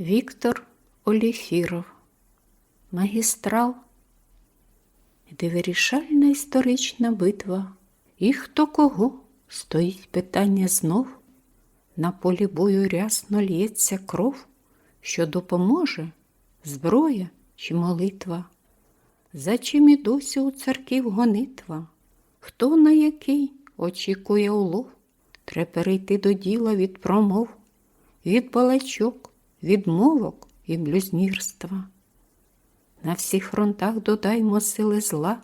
Віктор Оліфіров Магістрал. Де вирішальна історична битва, і хто кого? Стоїть питання знов, на полі бою рясно лється кров, що допоможе? Зброя чи молитва. За чим і досі у церків гонитва, хто на який очікує улов, треба перейти до діла від промов, від балачок, відмовок і блюзнірства. На всіх фронтах додаймо сили зла,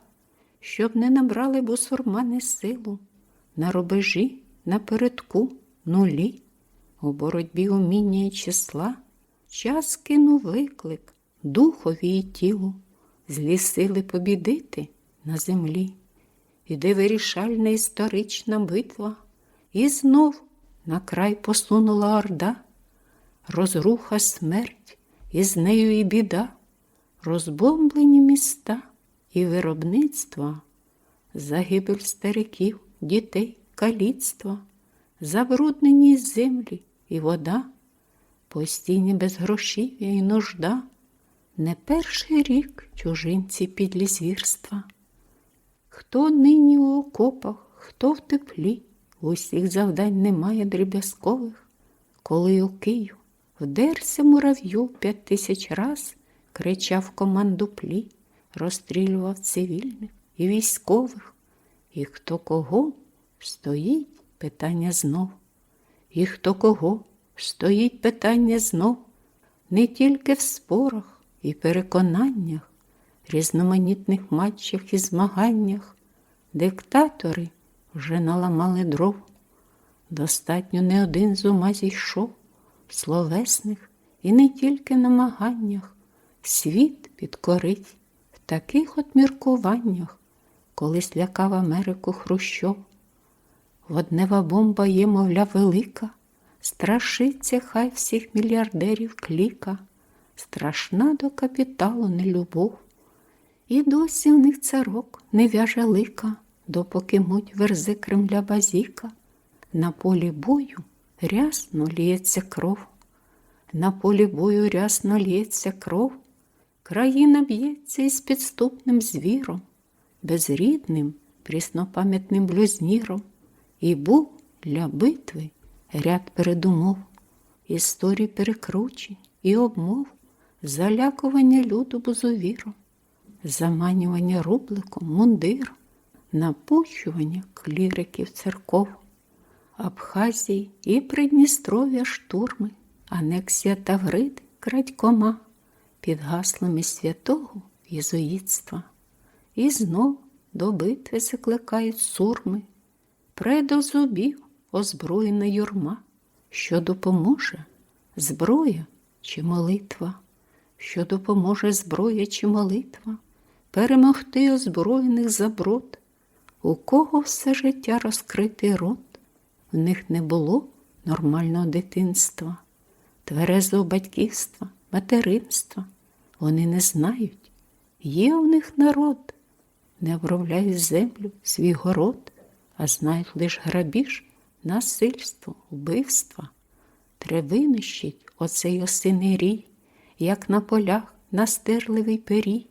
щоб не набрали бусурмани силу, на рубежі, напередку, нулі, у боротьбі уміння і числа, час кинув виклик духові і тілу, злі сили побідити на землі. Іде вирішальна історична битва, і знов на край посунула орда, розруха смерть, і з нею і біда, розбомблені міста і виробництва, загибель стариків, дітей, каліцтва, забруднені землі і вода, постійні безгрошів'я і нужда, не перший рік чужинці підлі звірства. Хто нині у окопах, хто в теплі, усіх завдань немає дріб'язкових, коли у Київ вдерся мурав'ю п'ять тисяч раз, кричав команду плі, розстрілював цивільних і військових. І хто кого стоїть питання знов. І хто кого стоїть питання знов, не тільки в спорах і переконаннях, різноманітних матчах і змаганнях, диктатори вже наламали дров. Достатньо не один з ума зійшов словесних і не тільки намаганнях, світ підкорить в таких от міркуваннях, колись лякав Америку Хрущов. Воднева бомба є, мовля, велика, страшиться хай всіх мільярдерів кліка, страшна до капіталу нелюбов. І досі в них царок не в'яже лика, допоки муть верзи Кремля базіка. На полі бою рясно лється кров, на полі бою рясно лється кров, країна б'ється із підступним звіром, безрідним, пріснопам'ятним блюзніром, і був для битви ряд передумов, історій перекручень і обмов, залякування люду бузовіром, заманювання рубликом мундиром, напущування кліриків церков. Абхазії і Придністров'я штурми, анексія Тавриди, крадькома під гаслами святого єзуїтства. І знов до битви закликають сурми, предо зубів озброєна юрма, що допоможе зброя чи молитва, що допоможе зброя чи молитва, перемогти озброєних заброд, у кого все життя розкритий рот. В них не було нормального дитинства, тверезого батьківства, материнства. Вони не знають, є у них народ, не обробляють землю, свій город, а знають лише грабіж, насильство, вбивства. Треба винищить оцей осиний рій, як на полях настирливий пері,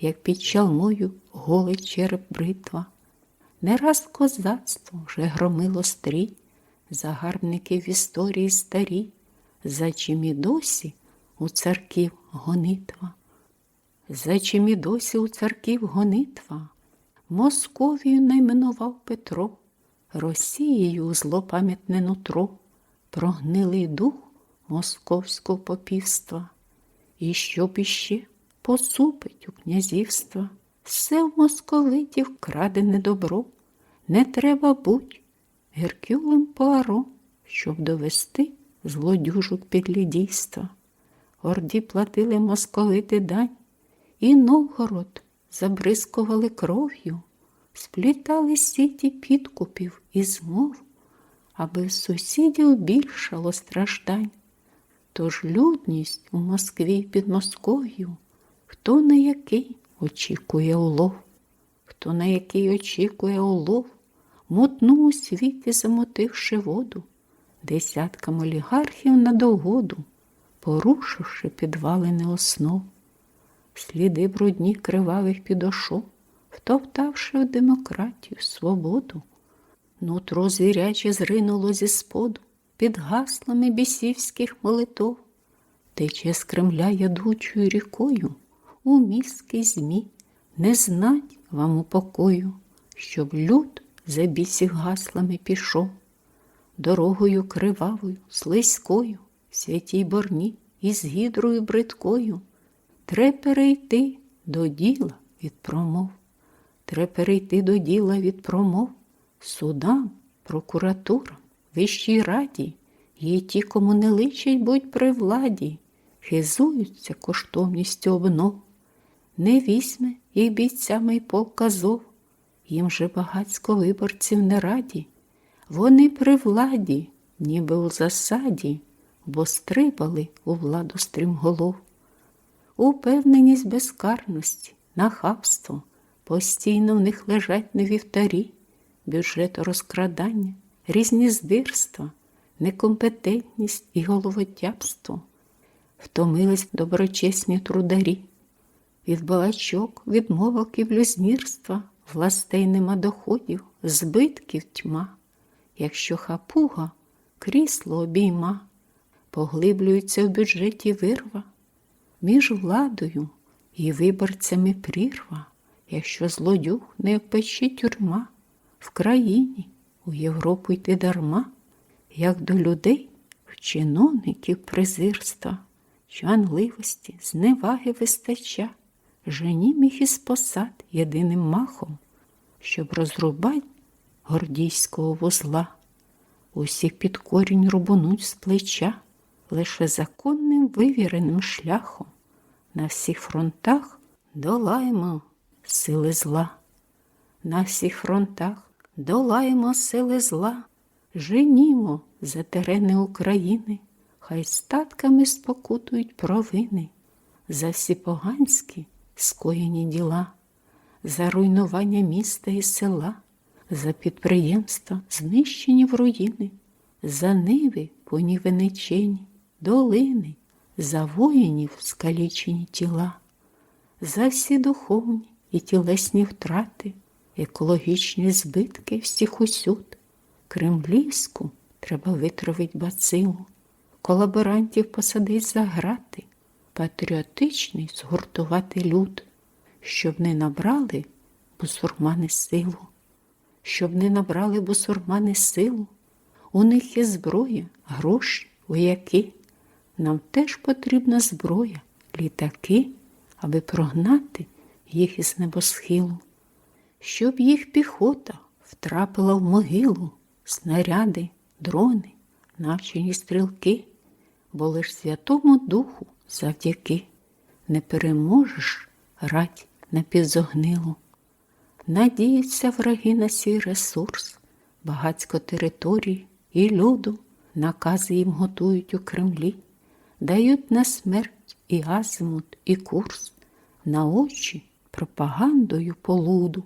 як під чалмою голий череп бритва. Не раз козацтво вже громило стрій, загарбників в історії старі, за чим і досі у церків гонитва. За чим і досі у церків гонитва, Московію найменував Петро, Росією злопам'ятне нутро, прогнилий дух московського попівства, і щоб іще посупить у князівства. Все в московитів крадене добро, не треба будь Геркюлем Пуаро, щоб довести злодюжок підлідійства. Орді платили московити дань, і Новгород забризкували кров'ю, сплітали сіті підкупів і змов, аби сусідів більшало страждань. Тож людність у Москві під Москов'ю, хто на який очікує улов, хто на який очікує улов, мутну у світі замотивши воду, десяткам олігархів на догоду, порушивши підвалини основ, сліди брудні кривавих підошов, втоптавши в демократію, свободу. Нутро звіряче зринуло зі споду під гаслами бісівських молитов, тече з Кремля ядучою рікою, у мізки змі не знать вам упокою, щоб люд за бісів гаслами пішов, дорогою кривавою, слизькою, святій борні із гідрою бридкою. Тре перейти до діла від промов, тре перейти до діла від промов, судам, прокуратурам, вищій раді, є ті, кому не личить будь при владі, хизуються коштовністю обнов. Не візьме їх бійцями й полк Азов, їм же багацько виборців не раді. Вони при владі, ніби у засаді, бо стрибали у владу стрімголов. Упевненість безкарності, нахабство, постійно в них лежать на вівтарі, бюджеторозкрадання, різні здирства, некомпетентність і головотяпство. Втомились доброчесні трударі. Від балачок, відмовок і блюзнірства, властей нема доходів, збитків тьма. Якщо хапуга крісло обійма, поглиблюється в бюджеті вирва, між владою і виборцями прірва, якщо злодюг не в печі тюрма, в країні у Європу йти дарма, як до людей в чиновників презирства, чванливості, зневаги вистача, женім їх із посад єдиним махом, щоб розрубать гордійського вузла. Усіх під корінь рубануть з плеча лише законним вивіреним шляхом. На всіх фронтах долаємо сили зла. На всіх фронтах долаємо сили зла, женімо за терени України, хай статками спокутують провини, за всі поганські скоєні діла, за руйнування міста і села, за підприємства, знищені в руїни, за ниви понівеничені, долини, за воїнів скалічені тіла, за всі духовні і тілесні втрати, екологічні збитки всіх усюд. Кремлівську треба витравить бацилу, колаборантів посадить за грати, патріотичний згуртувати люд, щоб не набрали бусурмани силу, щоб не набрали бусурмани силу. У них є зброя, гроші, вояки. Нам теж потрібна зброя, літаки, аби прогнати їх із небосхилу, щоб їх піхота втрапила в могилу, снаряди, дрони, навчені стрілки, бо лиш Святому Духу завдяки не переможеш рать напівзогнилу. Надіються враги на свій ресурс, багацько територій і люду, накази їм готують у Кремлі, дають на смерть і азимут, і курс, на очі пропагандою полуду,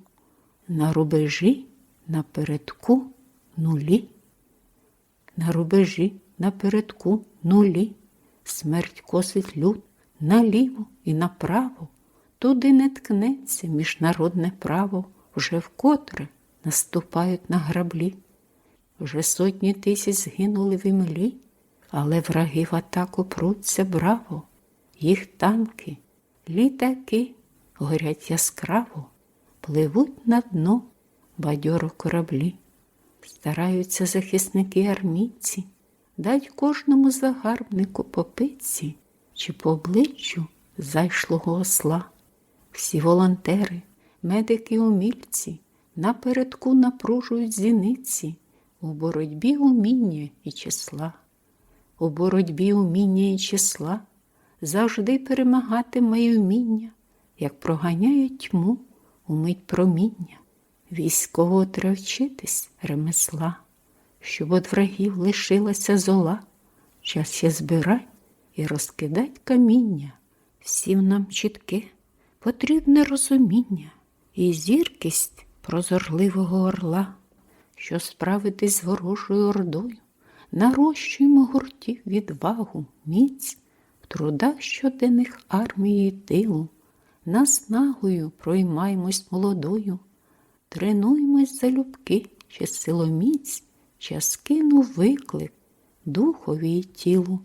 на рубежі напередку нулі, на рубежі напередку нулі, смерть косить люд наліво і направо, туди не ткнеться міжнародне право, вже вкотре наступають на граблі. Вже сотні тисяч згинули в імлі, але враги в атаку пруться браво, їх танки, літаки горять яскраво, пливуть на дно бадьоро кораблі. Стараються захисники армійці, дать кожному загарбнику по пиці чи по обличчю зайшлого осла. Всі волонтери, медики умільці напередку напружують зіниці у боротьбі уміння і числа. У боротьбі уміння і числа завжди перемагати моє вміння, як проганяє тьму у мить проміння. Військово треба вчитись ремесла, щоб от врагів лишилася зола, час є збирать і розкидать каміння. Всім нам чітке, потрібне розуміння і зіркість прозорливого орла, що справитись з ворожою ордою, нарощуємо гуртів відвагу, міць, трудах щоденних армії тилу, наснагою проймаймось молодою, тренуймось залюбки, чи силоміць, час кинув виклик духові й тілу.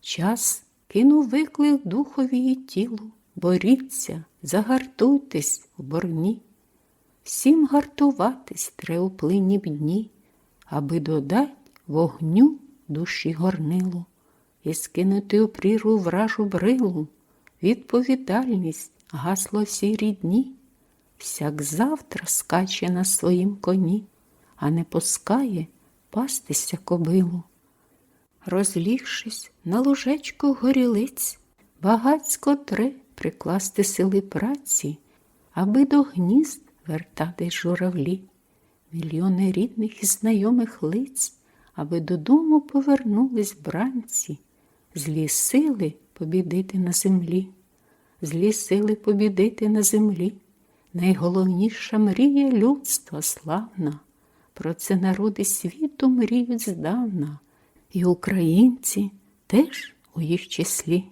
Час кинув виклик духові й тілу, боріться, загартуйтесь в борні. Всім гартуватись тре б дні, аби додать вогню душі горнилу і скинути у прірву вражу брилу, відповідальність гасло всій рідні, всяк завтра скаче на своїм коні, а не пускає пастися кобилу. Розлігшись на лужечку горілиць, багацько тре прикласти сили праці, аби до гнізд вертати журавлі, мільйони рідних і знайомих лиць, аби додому повернулись бранці, злі сили побідити на землі, злі сили побідити на землі, найголовніша мрія людства славна. Про це народи світу мріють здавна, і українці теж у їх числі.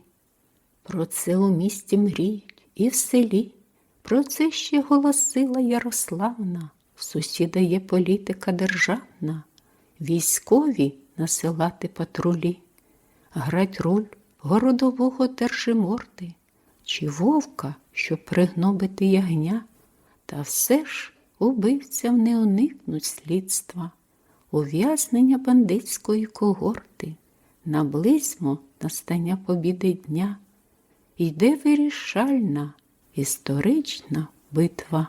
Про це у місті мріють і в селі, про це ще голосила Ярославна, сусіда є політика державна, військові насилати патрулі, грать роль городового держиморди, чи вовка, щоб пригнобити ягня, та все ж убивцям не уникнуть слідства, ув'язнення бандитської когорти, наблизьмо настання побіди дня, йде вирішальна історична битва.